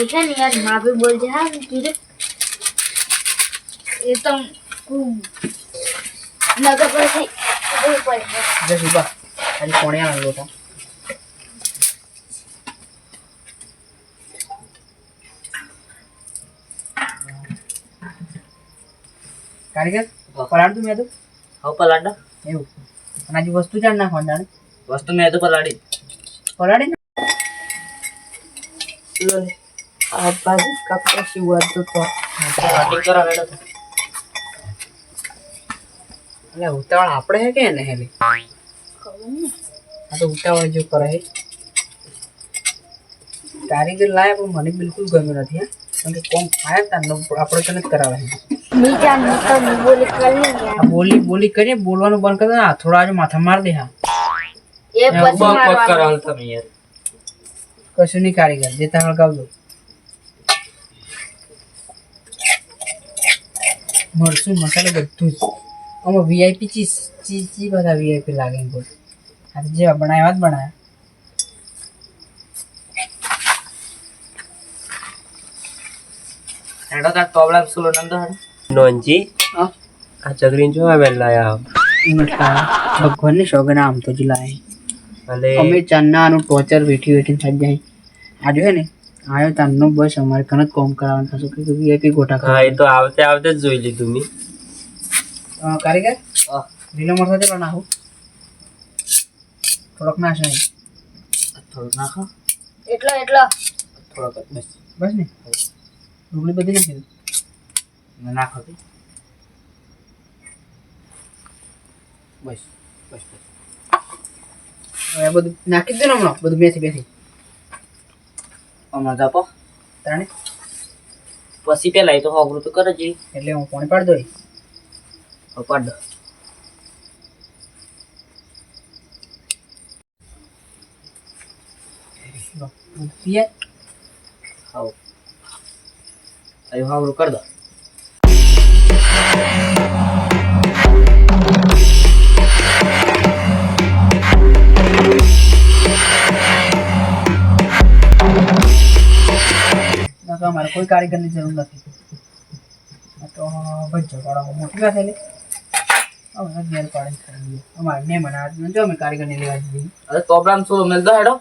એ છે ને યાર માફી બોલજે હા કીધું. એ તો નગર કારીગર મેં તો? હવે પલાડા એવું. અને આજે વસ્તુ ચાલ નાખવાનું વસ્તુ મેં તો પલાડી પલાળી ને આ બાજુ કાપતા શિવવાર તો તો કટિંગ તો. એટલે ઉતાવળ આપણે હે કે ને હેલી આ તો ઉતાવળ જો કરે હે કારીગર લાયા પણ મને બિલકુલ ગમ્યું નથી હા કેમ કે કોમ થાય તારનો આપણે તને જ કરાવે બોલી બોલી બોલી કરીએ બોલવાનું બંધ કરી દે થોડા આજે માથા માર દે હા એ પછી બક બક તમે યાર કશું નહીં કારીગર જેતા હળગાવજો મરચું મસાલો બધું જ. આમાં વીઆઈપી ચીઝ ચીઝ ચી બધા વીઆઈપી લાગે બોલ. આ જેવા બનાવ્યા જ બનાવ્યા. હેડો તાર તોબલા સુલો નંદો હેડો. નોનજી હા? આ ચકરીને જો આવે લાયા ભગવાનની સોગના આમ તો જ લાય. અને અમે ચાંદના આનું ટોર્ચર વેઠી વેઠીને થઈ જાય. આજે હે ને? આવ્યો તારનો બસ અમારે કન જ કોમ કરાવવાનું થશે કે વીઆઈપી ગોટા હા ખાવા એ તો આવતે આવતે જ જોઈ લીધું મેં. કારીગર. લીલો મરચો પણ નાખું? થોડોક નાખો થોડોક ના નાખો. એટલો એટલો. થોડોક બસ. બસ ને? ડુંગળી બધી નાખી ના ને નાખો બસ બસ બસ. હવે બધું નાખી દે ને હમણાં. બધું બેસી બેસી. હમણાં જાપો તાણે પછી પેલા એ તો હોગરું તો કરે જ એટલે હું પાણી પાડ દઉં હવે પાડ દો. પીએ. હાવ હોગરું કરી દો. નકર અમારે કોઈ કારીગરની જરૂર નથી. તો ભજ્જો કાઢો મોટી વાત એટલે હવે ઘેર પાડી અમારે ને મને આજ જો અમે કારીગરની લેવા જઈએ. હવે તોબલામાં સુલો મેલ દો હેડો.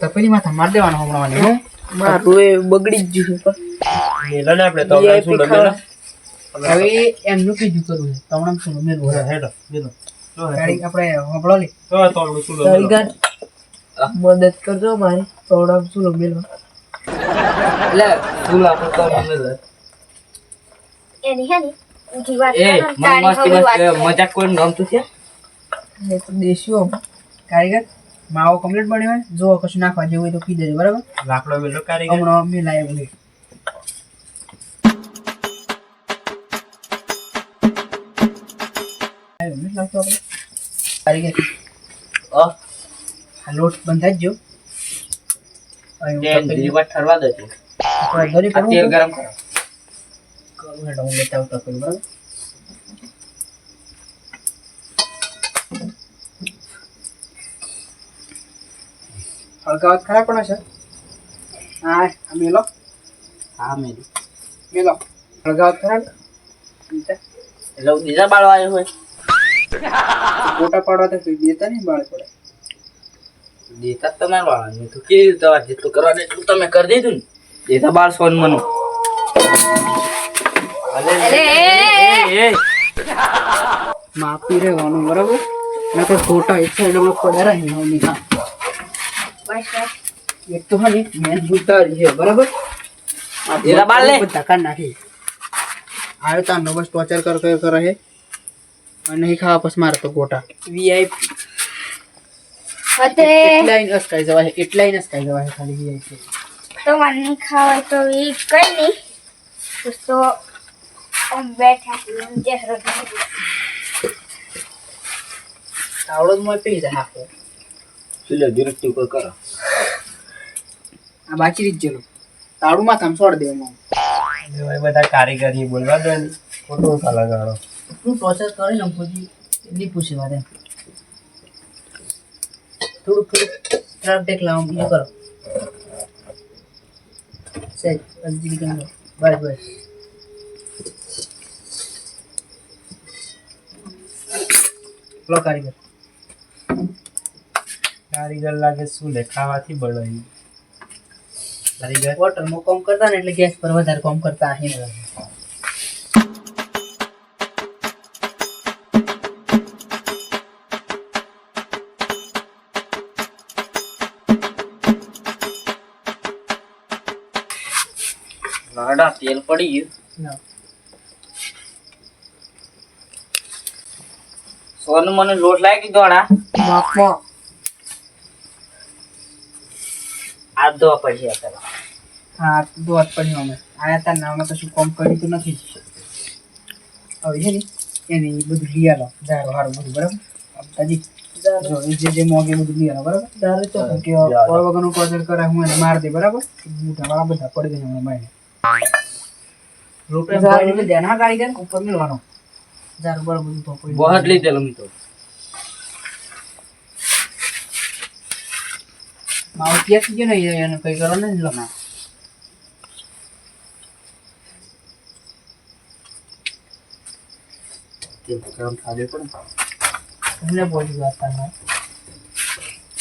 તપેલી માથા માર દેવાનો હમણાં મને મારું એ બગડી જ ગયું છે. મેલો ને આપણે તો શું મેલો હવે એમનું કીધું કરવું છે. તમને શું મેળવું છે હેડો મેલો. આપણે હોબળો લે. તો તો શું મદદ કરજો મારી. થોડા શું મેળવા એટલે ફૂલ આપણે તો મેલ એની હે ને મજાક ગમતું છે એ તો દેશીઓ કારીગર માવો કમ્પ્લીટ બન્યો હોય જો કશું નાખવા જેવું હોય તો કી દેજો બરાબર લાકડો મેલો કારીગર હમણાં મેં લાવ્યો નહીં આવ્યો આપણે? કારીગર લોટ બંધાઈ તપેલી- બીજી વાર ઠરવા દો છું. થોડા દરી આ પર તેલ ગરમ કરો. કરું હેડો હું લેતા આવું તપેલું બરાબર? હળગાવત ખરા પણ છે? હા. મેલો? હા મેલો. મેલો. હળગાવત ખરા એટલે બીજા બાળવા આવ્યો હોય. ફોટા પાડવા તો દેતા નહીં બાળ દેતા તમારે વાળા તો કેવી તમારે જેટલું કરવાનું એટલું તમે કરી દીધું ને. દેતા બાર સોન મનું. માપી રહેવાનું બરાબર? નકર ફોટા એક સાઈડમાં પડ્યા રહે ને મમ્મી હા. બસ બસ. એક તો હા ને મેન મુદ્દા છે બરાબર? આ બાર લે. બધા કાઢ નાખી. આવ્યો તાર નો બસ ટોર્ચર કર કર કરે અને નહીં ખાવા પછી મારે તો ગોટા. વીઆઈપી હતે એટલા ઇન અસકાઈ જવાય એટલા ઇન અસકાઈ જવાય ખાલી તો મને ખાવાય તો એ કઈ નહીં તો આમ બેઠા જે. આવડો જ મોય પી જાય હાફો. ચલો દુરસ્તી કોઈ કરો. આ બાકી રીત જેલો. તાળું માં કામ છોડ દે એમાં બધા કારીગર બોલવા દો ને ખોટું કાલા ગાળો તું ટોર્ચર કરી પછી? નહીં પૂછી વાત થોડુંક થોડુંક. ત્રણ ટેક લાવો બીજું કરો. સહેજ હજી બસ બસ. લો કારીગર. કારીગર લાગે શું લે? ખાવાથી બનાવ્યું કારીગર? હોટલમાં કામ કરતા ને એટલે ગેસ પર વધારે કામ કરતા અહીં તેલ પડી ગયું. સોનુ મને લોટ લાવી દીધો માપમાં આ દો પછી અત્યારે હા દોત પડ્યો અમે. આયા તા નામાં કશું કામ કર્યું તો નથી. હવે છે ને એને ઈ બધું લઈ આલો. ઝાડો હારું બધું બરાબર? તાજી જો જે જે મોગે બધું લઈ બરાબર? ઝાડો તો. કે ઓર વગરનું કોચર કરે હું એને માર દે બરાબર? મોટા વાળા બધા પડી જાય હમણાં રૂપિયા કાઢી ઉપર મેળવાનો. બધું તો તો. ગયો ને એને કઈ કરો ને પણ. તમને વાત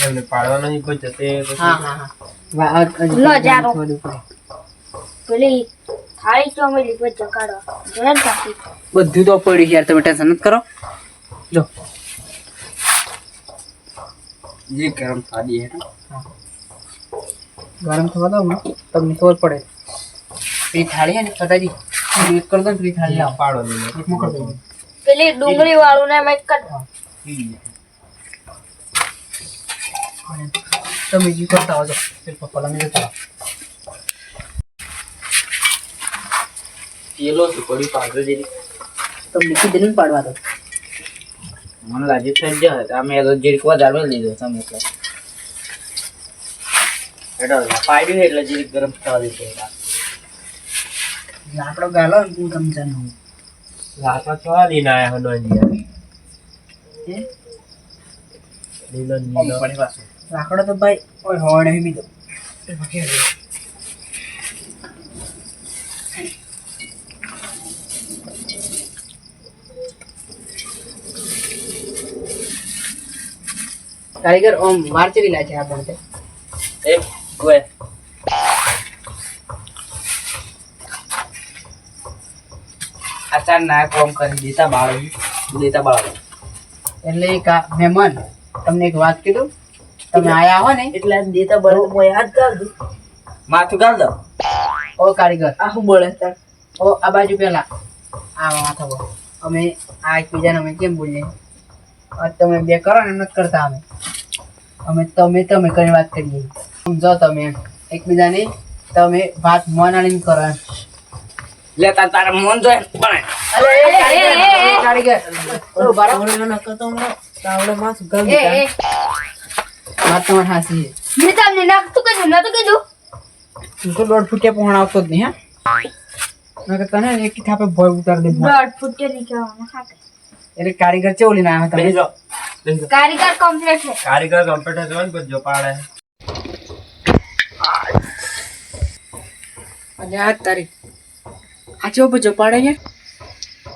એમને પાડવાનો કોઈ જતે હા હા હા. વા- આ- આ- લો જારો. થોડું પડે. પેલી થાળી ચોમેલી પર જકાડવા જોયા ને કાકી બધું તો પડ્યું યાર તમે ટેન્શન નથી કરો. જો. જે ગરમ થવા દે હે ને. ગરમ થવા દો ને તમને ખબર પડે. પેલી થાળી છે ને ફતાજી એક કરી દો ને પેલી થાળી લાવો. પાડો નહીં એક મોકલ દો. પેલી ડુંગળી વાળું ને મેં કર તમે જી કરતા આવજો પેલી પપ્પા લઈને જતા રહો. તેલો પડ્યું પાવડર જેવી તમને કીધું પાડવા દો મને લાગે થઈ જાય અમે તો જીરીક વધારે લીધો તમે એટલે પાડ્યું એટલે જીરીક ગરમ થવા દીધો લાકડો ગાલો હું તમને જાણું લાકડો થવા લઈને આયા હો પડે લાકડો તો ભાઈ ઓય હોડે મી દો. કારીગર ઓમ વાર્ચવી ચડી લાગે આ એ ગોય આચાર ના કોમ કરી દેતા બાળો. દેતા બાળો. એટલે એક મહેમાન તમને એક વાત કીધું? તમે આયા હો ને? એટલે દેતા બાળો હું યાદ કર દઉં માથું ગાલ દો. ઓ કારીગર. આ શું બોલે તાર? ઓ આ બાજુ પેલા. આ માથા અમે આ એકબીજાને અમે કેમ બોલીએ? તમે બે કરો ને એમ નથી કરતા અમે. અમે તમે તમે કઈ વાત કરીએ. સમજો તમે એકબીજાની તમે વાત મન આણીને કરો લે તાર તારે મન જોઈએ પણ અરે એ ઓલો બારો. એ એ. વાત તમારે હાચી છે. મેં તમને નાખતું કીધું નતું કીધું? તું તો દોઢ જ નહીં હા? મેં તને એક થાપે ભય ઉતાર દે. દોઢ ફૂટની કહેવામાં ખાતે એટલે કારીગર ચેવું લઈને આવ્યા તમે? બેસો કારીગર કમ્પ્લીટ છે. કારીગર કમ્પ્યુટર છે ને જો પાડે અને આ તારી આ ચેવો બચ્ચો પાડે છે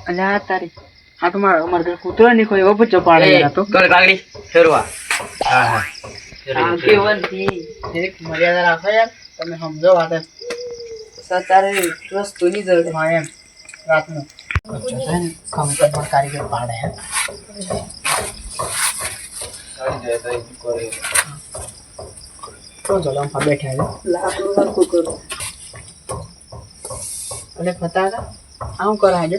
અને આ તારી આ તો મારા અમારા ઘરે કૂતરો નહીં કોઈ એવો બચ્ચો પાડે તો. કર કાગડી ફેરવા. હા હા. એક મર્યાદા રાખો યાર. તમે સમજો વાત એમ. તારે વસ્તુની જરૂર હોય એમ. રાતનું. ને કારીગર પાડે હે તો ચલો આમ બેઠા છે અને ફતા હતા આમ કરાય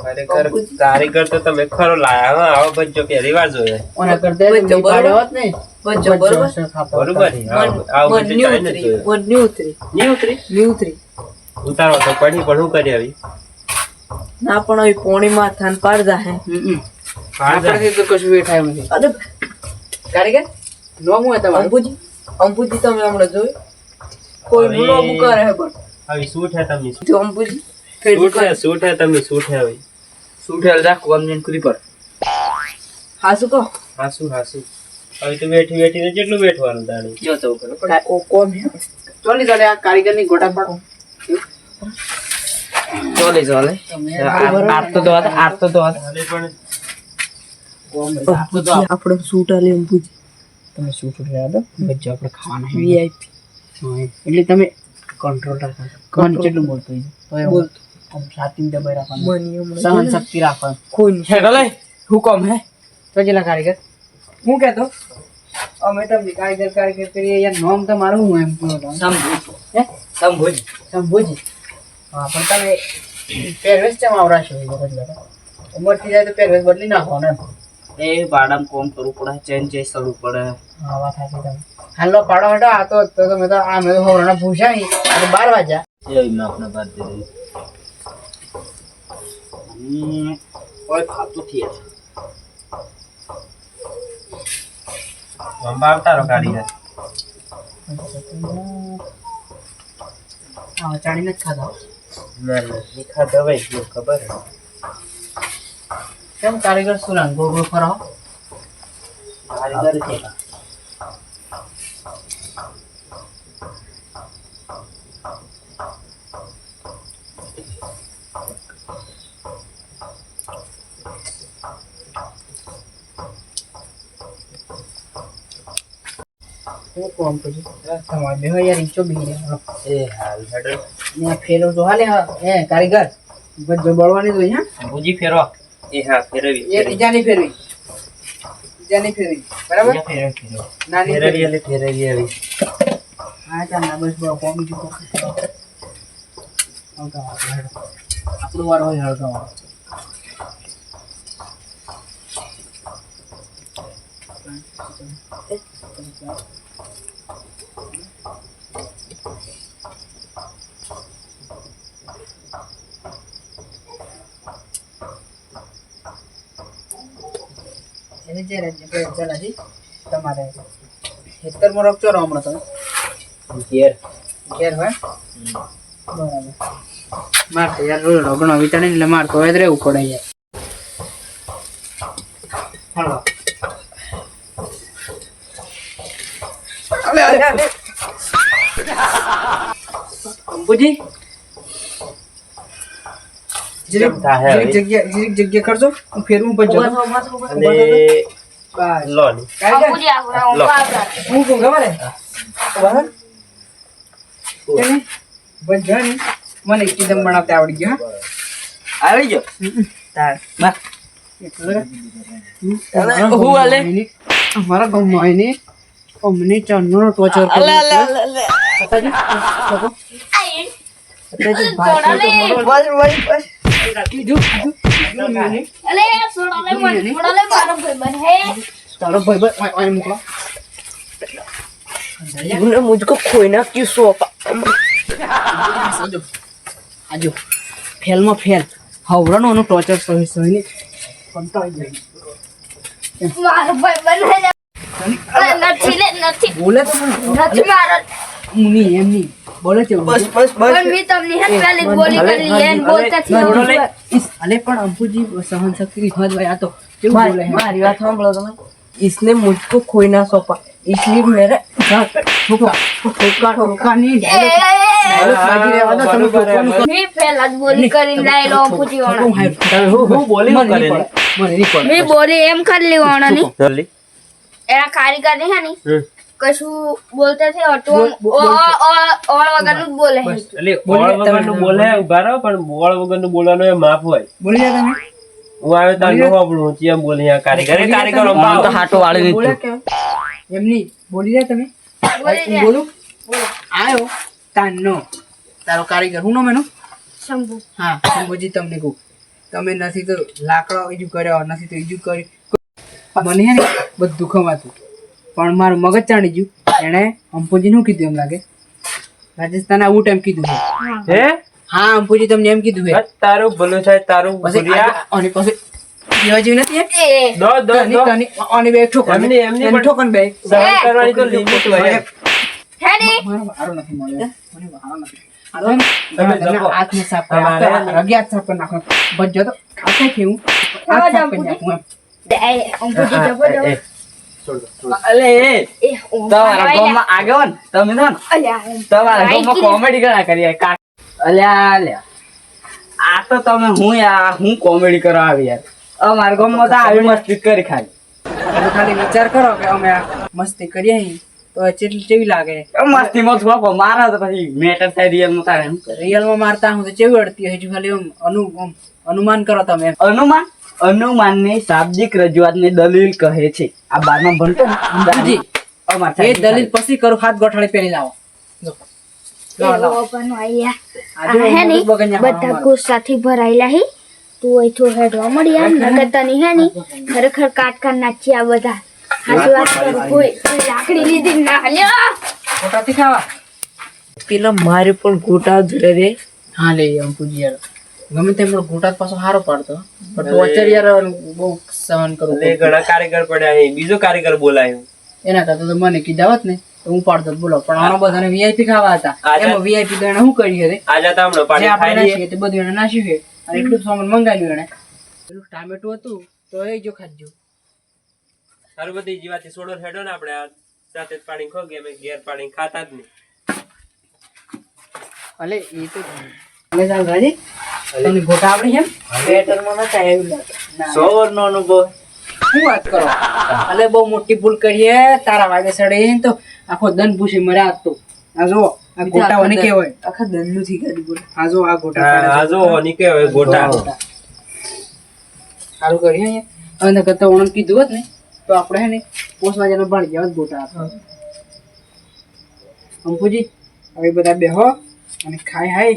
ખરેખર કારીગર તો તમે ખરો લાયા હા આવો બચ્ચો પહેલી વાર જોયો ઓના કરતા બચ્ચો પાડ્યો હોત ને બચ્ચો બરોબર. બરોબર આવો આવો બચ્ચો ચાઈ નથી જોયો ની ઉતરી ઉતારો તો પડી પણ હું કરી આવી? ના પણ હવે કોણીમાં થાન પાડ જાહે. આપણાથી તો કશું આવ્યું નથી. અરે કારીગર નોમ હોય તમારું? અંબુજી અંબુજી તમે હમણાં જોયું? કોઈ હવે- નુનો બુકા રહે પણ. આવી શું છે તમે શું સૂટ અંબુજી શું છે તમે શું છે હવે? સુઠેલ રાખો અમને કુદી પર? હાસુ કહો. હાસુ હાસુ. હવે તો બેઠી બેઠીને કેટલું બેઠવાનું દાડે જો તો કરો ઓ કોમ હે. ચોલી ચાલે આ કારીગરની ગોટા પાડો. চলে તમે આટ તો દોત આટ તો દોત આપણે સૂટ આલે અંબુજી તમે શું રહ્યા દો બચ્ચો આપણે ખાવાના છે. વીઆઈપી એટલે તમે કંટ્રોલ રાખો. કેટલું બોલતો હોય? બોલતો બોલ. આમ દબાઈ રાખવાનું. સહન શક્તિ રાખવાનું. કોઈ હેડો લઈ હુકમ હે? તો જેલા કારીગર? હું કહેતો અમે તમને કારીગર કારીગર કરીએ. યાર નામ તમારું હું એમ કહું હે? શંભુજી. શંભુજી. હા પણ તમે પહેરવેશ ચમ આવરાશો એ વખત બધા ઉંમર થઈ જાય તો પહેરવેશ બદલી નાખો ને. એ બાડામ કોમ કરવું પડે? ચેન ચેસ કરવું પડે. હા વાત સાચી તમે હાલો પાડો હટો આ તો તો તમે તો આ મેં તો હોરણા પૂછ્યા નહીં. આ તો બાર વાગ્યા. એ મેં આપણે બાર દે હમ ઓય ફાતું થી સંભાવતા રહો કારીગર હા ચાડીને જ ખાધા. ના ના ખબર કેમ કારીગર શું કારીગર છે કોમ બે યાર ઈચો બી એ હાલ હેડો. ને ફેરો તો હાલે હે કારીગર. બજો બળવાની તો અહીંયા. ભૂજી ફેરો. એ હા ફેરવી એ બીજાની ફેરવી. બીજાની ફેરવી. બરાબર? નાની ફેરવી એટલે ફેરવી આવી. હા ચાલ ના બસ બસ કોમ જો આપણે વાર હોય હળગાવો. એને જે રાજ્ય તમારે ખેતરમાં રોકચો રહો હમણાં તમે. ઘેર. ઘેર હોય? બરાબર. મારતો યાર રોજ રોગણો વિચારી એટલે માર તો હવે જ રહેવું પડે યાર. હાલો. અલે અલે. અલે અંબુજી? જરીક જગ્યા જરીક જગ્યા કરજો હું ફેરવું જતો અને હું. આવતા. ખબર બરાબર મને એકદમ બનાવતા આવડી ગયો આવી ગયો? તાર. બા. હું? ગામમાં આવીને- અમારા ગામમાં આવીને અમને ચાંદનો ટોર્ચર તારો ભાઈ મોકલો મને મુજકો ખોઈ નાખ્યું સોફા આજો ફેલમાં ફેલ હવરણો એનું ટોર્ચર સહી સહી ને કંટાળી ગઈ મારો ભાઈ બને નથી નથી. બોલે નથી મારો. નથી મારો. મુની એમની બોલે છે બસ બસ પણ મેં તમને હે પહેલી જ બોલી કરી લી, એને બોલતા થી બોલો આવડતું લે. હોય. ઇસ, અલે પણ અંબુજી સહન શક્તિ હદ ભાઈ આ તો કેવું બોલે मारी હે? मारी बात सांभळो तुम्ही इसने मुझको खोई ना सौंपा इसलिए मेरे ઠોકા ઠોકા ઠોકાની એ, dialogue- એ, એ. dialogue લાગી રહ્યા હતા, તમે ઠોકવાનું કરો. મેં પહેલા જ બોલી કરીને લાયેલો પૂછી ઠોકું વાળા. હારું. હું હું બોલી મને હું નહીં કરે પડે. મને નહીં પડે. મેં બોલી એમ કરી લેવાના ની જલ્દી એના કારીગર હે ની હમ. કશું બોલતા છે અટુ આમ બોલ- બોલ- ઓ- ઓ- ઓળ વગરનું બોલે. એટલે ઓળ વગરનું બોલે ઊભા રહો પણ ઓળ વગરનું બોલવાનો એ માફ હોય. બોલી જા તમે. હું આવે તાર નો આપણું ચિયા બોલી આ કારીગર. કારીગર બોલી તો હાટો વાળી દીધું. એમની બોલી જા તમે બોલી? બોલું. આયો તાનનો તારો કારીગર. હું નામ એનો? શંભુ. હા શંભુજી તમને કહું. તમે નથી તો લાકડો ઈજુ કર્યા નથી તો ઈજુ કર્યું. મને બધું ખમાતું પણ મારું મગજ ચાણી ગયું. એણે અંપુજી શું કીધું એમ લાગે? રાજસ્થાન આવું ટાઈમ કીધું હે. હા? અંપુજી તમને એમ કીધું બસ તારું ભલું થાય તારું પછી અને પછી જેવા નથી દો દો દો. તની- બે ઠોકર એમની- એમની એની બે. સહન કરવાની તો લિમિટ હોય હેડી. મને વારો નથી મળ્યો. મને વારો નથી. હાલો એમ. તમે તમે જપો. હાથને સાફ નાખો. સાફ નાખો. ભજ્જો તો. હાથે કેવું હાથ સાફ નાખું એમ. જબો કોમેડી ઘણા કરીએ. કા અલ્યા અલ્યા આ તો તમે હું યાર હું કોમેડી કરવા આવી યાર. અમારા ગામમાં તો આવી મસ્તી કરી ખાલી. ખાલી વિચાર કરો કે અમે મસ્તી કરીએ તો કેવી લાગે? મસ્તી માં થોડો મારા તો પછી મેટર થાય રિયલમાં તારે રિયલમાં મારતા હું તો ચેવી અડતી હજુ ખાલી અનુમાન કરો તમે અનુમાન? અનુમાનની શાબ્દિક રજૂઆતની દલીલ કહે છે. આ બારમાં ભણતો ને? એ દલીલ પછી કરું હાથ ગોઠાળી પહેરી લાવો. બધા ભરાયેલા હી. તું હેડવા મળી આવ હે ને ખરેખર કાટ કાટ નાખી આ બધા. હાચી વાત કરું કોઈ કોઈ લાકડી લીધી ના લ્યો. ખોટાથી ખાવા. પેલા મારે પણ ગોટા ધરે રે. હા લે અંકુજી યાર ગમે તેમ પણ ઘૂંટા પાછો સારો પાડતો. પણ ટોર્ચર યાર બહુ સહન કરું એટલે ઘણા કારીગર પડ્યા અહીં બીજો કારીગર બોલાયો. એના કરતા તો મને કીધા હોત ને તો હું પાડતો બોલો પણ આનો બધાને વીઆઈપી ખાવા હતા. એમાં વીઆઈપી તો એને શું કરી હતી આજે તો આપણે પાડી ખાઈ તે બધું એને નાખ્યું છે. અને એટલું સામાન મંગાવ્યું એને પેલું ટામેટું હતું તો એ જો ખાજો સારું બધી જીવાથી સોડો હેડો ને આપણે સાથે જ પાણી ખો ગયા અમે ઘેર પાણી ખાતા જ નહીં. અલે એ તો હવે ચાલ રાજી? તમને ગોટા આપણી છે બેટરમાં નતા એવું સો વર્ષનો અનુભવ. શું વાત કરો? અલે બહુ મોટી ભૂલ કરીએ તારા વાગે સડે તો આખો દન પૂછી મર્યા આજ આ જો આ ગોટા વને કેવાય આખા દંડનું થી કરી બોલ. આ જો આ ગોટા આ જો નીકે હવે ગોટા. ગોટા. સારું કરીએ અહીંયા. અને કરતા ઓણમ કીધું હોત ને તો આપણે હે ને પોસવા જઈને ભણ ગયા ગોટા આપણે. અંકુજી હવે બધા બેહો અને ખાઈ હાય